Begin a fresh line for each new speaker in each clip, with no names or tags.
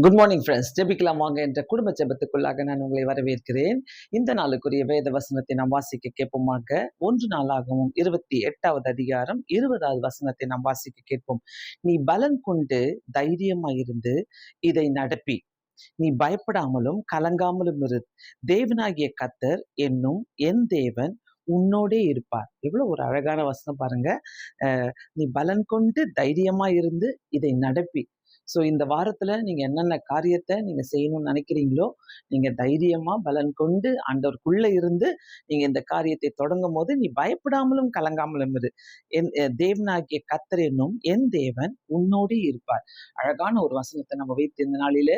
Good morning friends ஜெபிக்கலாம் வாங்க என்ற குடும்ப ஜெபத்துக்குள்ளாக நான் உங்களை வரவேற்கிறேன். இந்த நாளுக்குரிய வேத வசனத்தை நாம் வாசிக்க கேட்போமாக. ஒன்று நாளாகவும் இருபத்தி எட்டாவது அதிகாரம் இருபதாவது வசனத்தை நாம் வாசிக்க கேட்போம். நீ பலன் கொண்டு தைரியமாயிருந்து இதை நடப்பி. நீ பயப்படாமலும் கலங்காமலும் இரு. தேவனாகிய கத்தர் என்னும் என் தேவன் உன்னோடே இருப்பார். இவ்வளவு ஒரு அழகான வசனம் பாருங்க. அஹ் நீ பலன் கொண்டு தைரியமா இருந்து இதை நடப்பி. ஸோ இந்த வாரத்துல நீங்க என்னென்ன காரியத்தை நீங்க செய்யணும்னு நினைக்கிறீங்களோ நீங்க தைரியமா பலன் கொண்டு ஆண்டவருக்குள்ளே இருந்து நீங்க இந்த காரியத்தை தொடங்கும் போது நீ பயப்படாமலும் கலங்காமலும் இரு. என் தேவனாகிய கத்தர் என்னும் என் தேவன் உன்னோடு இருப்பார். அழகான ஒரு வசனத்தை நம்ம வைத்து இந்த நாளில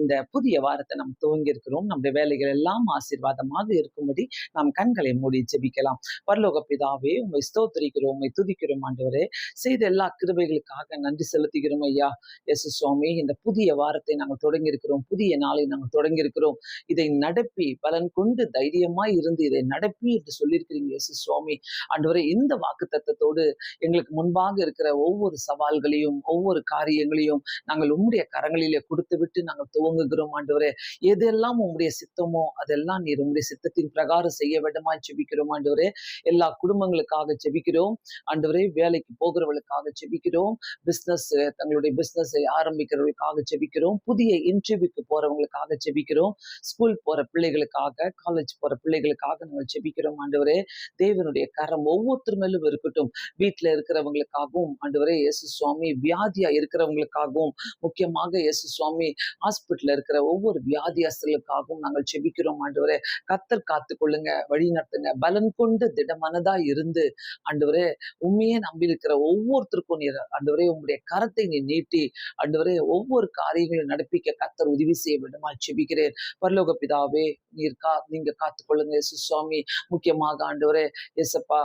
இந்த புதிய வாரத்தை நம்ம துவங்கி இருக்கிறோம் நம்முடைய வேலைகள் எல்லாம் ஆசீர்வாதமாக இருக்கும்படி நாம் கண்களை மூடி ஜெபிக்கலாம். பரலோக பிதாவே உண்மை ஸ்தோத்திரிக்கிறோம் உண்மை துதிக்கிறோம் ஆண்டவரே. செய்த எல்லா கிருபைகளுக்காக நன்றி செலுத்துகிறோம் ஐயா. எஸ் சுவாமி இந்த புதிய வாரத்தை நாங்கள் தொடங்கி இருக்கிறோம் புதிய நாளை நாங்கள் தொடங்கி இருக்கிறோம் இதை நடப்பி பலன் கொண்டு தைரியமாய் இருந்து இதை நடப்பி என்று சொல்லியிருக்கிறீங்க இயேசு சுவாமி. அன்றுவரை இந்த வாக்கு தத்தத்தோடு எங்களுக்கு முன்பாக இருக்கிற ஒவ்வொரு சவால்களையும் ஒவ்வொரு காரியங்களையும் நாங்கள் உம்முடைய கரங்களிலே கொடுத்து விட்டு நாங்கள் துவங்குகிறோம். ஆண்டவரே எதெல்லாம் உம்முடைய சித்தமோ அதெல்லாம் நீர் உம்முடைய சித்தத்தின் பிரகாரம் செய்ய வேண்டுமா செபிக்கிறோம் ஆண்டவரே எல்லா குடும்பங்களுக்காக ஜெபிக்கிறோம். ஆண்டவரே வேலைக்கு போகிறவர்களுக்காக ஜெபிக்கிறோம். பிஸ்னஸ் தங்களுடைய பிஸ்னஸை ஆரம்பிக்கிறவர்களுக்காக ஜெபிக்கிறோம். புதிய இன்டர்வியூக்கு போறவங்களுக்காக ஜெபிக்கிறோம். ஸ்கூல் போற பிள்ளைகளுக்காக காலேஜ் போற பிள்ளைகளுக்காக நாங்கள் ஜெபிக்கிறோம் ஆண்டவரே. தேவனுடைய கரம் ஒவ்வொருத்தர் மேலும் இருக்கட்டும். வீட்டில் இருக்கிறவங்களுக்காகவும் ஆண்டவரே இயேசு சுவாமி வியாதியா இருக்கிறவங்களுக்காகவும் முக்கியமாக இயேசு சுவாமி ஹாஸ்பிட்டல் இருக்கிற ஒவ்வொரு வியாதியாஸ்தர்களுக்காகவும் நாங்கள் ஜெபிக்கிறோம் ஆண்டவரே. கத்தர் காத்து கொள்ளுங்க வழி நடத்துங்க. பலன் கொண்டு திடமனதா இருந்து ஆண்டவரே உண்மையே நம்பி இருக்கிற ஒவ்வொருத்தருக்கும் நீர் ஆண்டவரே உங்களுடைய கரத்தை நீ நீட்டி ஆண்டவரே ஒவ்வொரு காரியங்களையும் நடப்பிக்க கத்தர் உதவி செய்ய வேண்டுமா? செபிக்கிறேன் பரலோக பிதாவே நீர் கா நீங்க காத்துக்கொள்ளுங்க. சுவாமி முக்கியமாக ஆண்டவரே எசப்பா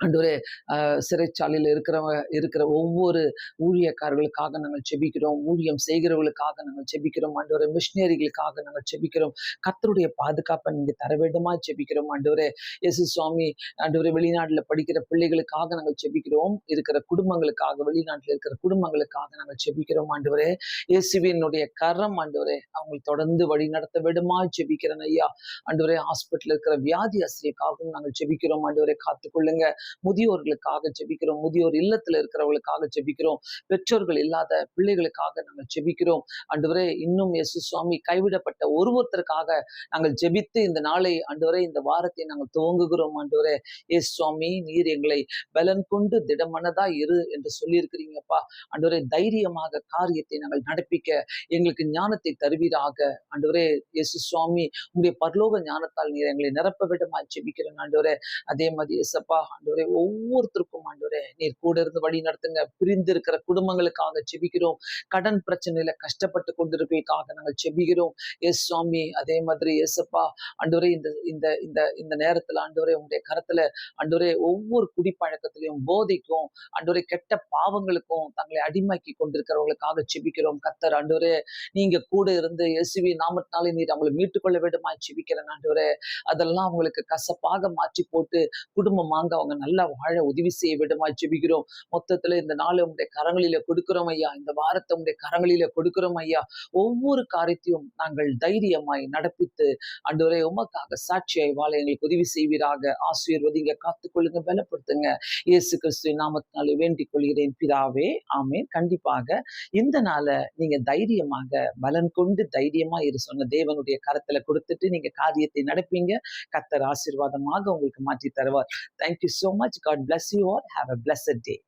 ஆண்டவரே ஆஹ் சிறைச்சாலையில் இருக்கிறவங்க இருக்கிற ஒவ்வொரு ஊழியக்காரர்களுக்காக நாங்கள் செபிக்கிறோம். ஊழியம் செய்கிறவர்களுக்காக நாங்கள் செபிக்கிறோம். ஆண்டவரே மிஷினரிகளுக்காக நாங்கள் செபிக்கிறோம். கத்தருடைய பாதுகாப்பை நீங்கள் தர வேண்டுமா செபிக்கிறோம். ஆண்டவரே இயேசு சுவாமி ஆண்டவரே வெளிநாட்டில் படிக்கிற பிள்ளைகளுக்காக நாங்கள் செபிக்கிறோம். இருக்கிற குடும்பங்களுக்காக வெளிநாட்டில் இருக்கிற குடும்பங்களுக்காக நாங்கள் செபிக்கிறோம். ஆண்டவரே இயேசுவினுடைய கரம் ஆண்டவரே அவங்களை தொடர்ந்து வழி நடத்த வேண்டுமா செபிக்கிறேன் ஐயா. ஆண்டவரே ஹாஸ்பிட்டல் இருக்கிற வியாதி ஆசிரியக்காகவும் நாங்கள் செபிக்கிறோம். ஆண்டவரே காத்துக்கொள்ளுங்க. முதியோர்களுக்காக ஜெபிக்கிறோம். முதியோர் இல்லத்துல இருக்கிறவங்களுக்காக ஜெபிக்கிறோம். பெற்றோர்கள் இல்லாத பிள்ளைகளுக்காக நாங்கள் ஜெபிக்கிறோம். அன்றுவரே இன்னும் எசு சுவாமி கைவிடப்பட்ட ஒருவருத்தருக்காக நாங்கள் ஜெபித்து இந்த நாளை அன்றுவரை இந்த வாரத்தை நாங்கள் துவங்குகிறோம். ஆண்டவரே இயேசு சுவாமி நீர் எங்களை பலன் கொண்டு திடமனதா இரு என்று சொல்லியிருக்கிறீங்கப்பா அன்றுவரே தைரியமாக காரியத்தை நாங்கள் நடப்பிக்க எங்களுக்கு ஞானத்தை தருவீராக. ஆண்டவரே இயேசு சுவாமி உங்களுடைய பரலோக ஞானத்தால் நீர் எங்களை நிரப்ப விடமா ஜெபிக்கிறேன். ஆண்டவரே அதே மாதிரி இயேசப்பா ஆண்டவரே ஒவ்வொருத்தருக்கும் ஆண்டவரே நீர் கூட இருந்து வழி நடத்துங்க. பிரிந்து இருக்கிற குடும்பங்களுக்காக செபிக்கிறோம். கடன் பிரச்சனையில கஷ்டப்பட்டு கொண்டிருப்பதற்காக நாங்கள் செபிக்கிறோம். எஸ் சுவாமி அதே மாதிரி எஸ்அப்பா ஆண்டவரே இந்த இந்த இந்த இந்த நேரத்துல ஆண்டவரே உங்களுடைய கரத்துல ஆண்டவரே ஒவ்வொரு குடிப்பழக்கத்திலையும் போதைக்கும் ஆண்டவரே கெட்ட பாவங்களுக்கும் தங்களை அடிமாக்கி கொண்டிருக்கிறவங்களுக்காக செபிக்கிறோம். கத்தர் ஆண்டவரே நீங்க கூட இருந்து எசுவி நாமத்தினாலே நீர் அவங்களை மீட்டுக்கொள்ள வேண்டுமா செபிக்கிறேன் ஆண்டவரே. அதெல்லாம் அவங்களுக்கு கசப்பாக மாற்றி போட்டு குடும்பமாக அவங்க நல்லா வாழ உதவி செய்ய விடுமா ஜெபிக்கிறோம். மொத்தத்துல இந்த நாளை உங்களுடைய கரங்களில கொடுக்கிறோம் ஐயா. இந்த வாரத்தை உங்களுடைய கரங்களில கொடுக்கிறோம் ஐயா. ஒவ்வொரு காரியத்தையும் நாங்கள் தைரியமாய் நடப்பித்து அன்றுவரை உமக்காக சாட்சியாய் வாழ எங்களுக்கு உதவி செய்வீராக. ஆசீர்வதிங்க காத்துக்கொள்ளுங்க பலப்படுத்துங்க. இயேசு கிறிஸ்து நாமத்தினாலே வேண்டிக் கொள்கிறேன் பிதாவே. ஆமேன். கண்டிப்பாக இந்த நாளை நீங்க தைரியமாக பலன் கொண்டு தைரியமா இரு சொன்ன தேவனுடைய கரத்துல கொடுத்துட்டு நீங்க காரியத்தை நடப்பீங்க. கத்தர் ஆசீர்வாதமாக உங்களுக்கு மாற்றி தருவார். Thank you so much. God bless you all. Have a blessed day